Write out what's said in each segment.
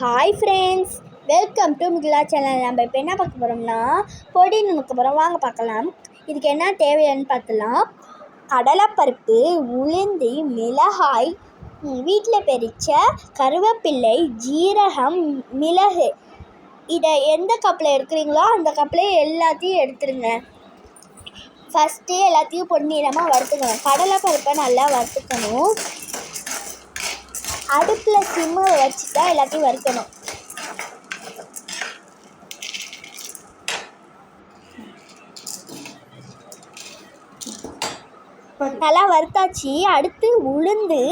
Hi friends welcome to Mikila channel நம்ம இப்போ என்ன பார்க்க போகிறோம்னா பொடி நுணுக்க போகிறோம் வாங்க பார்க்கலாம். இதுக்கு என்ன தேவையான்னு பார்த்தலாம் கடலைப்பருப்பு உளுந்து மிளகாய் வீட்டில் பெரிச்ச கருவேப்பிள்ளை ஜீரகம் மிளகு. இதை எந்த கப்பில் எடுக்கிறீங்களோ அந்த கப்பில் எல்லாத்தையும் எடுத்துருங்க. ஃபஸ்ட்டு எல்லாத்தையும் பொன்னிறமாக வறுத்துக்கணும். கடலைப்பருப்பை நல்லா வறுத்துக்கணும். அடுப்பில் சிம்ம வச்சு தான் எல்லாத்தையும் வறுக்கணும். நல்லா வறுத்தாச்சு அடுத்து உளுந்து.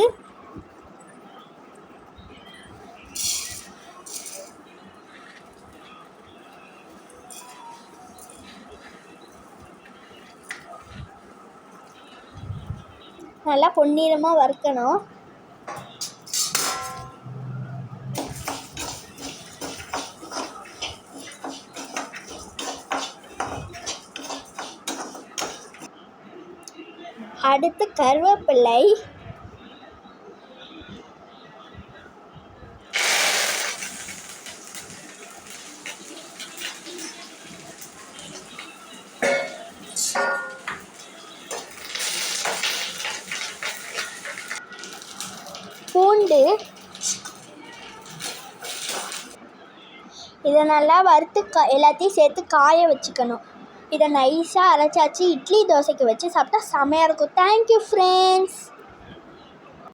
நல்லா பொன்னிறமாக வறுக்கணும். அடுத்து கருவேப்பிள்ளை பூண்டு. இதை நல்லா வறுத்து க எல்லாத்தையும் சேர்த்து காய வச்சுக்கணும். இதை நைஸாக அரைச்சாச்சு. இட்லி தோசைக்கு வச்சு சாப்பிட்டா செமையாக இருக்கும். Thank you friends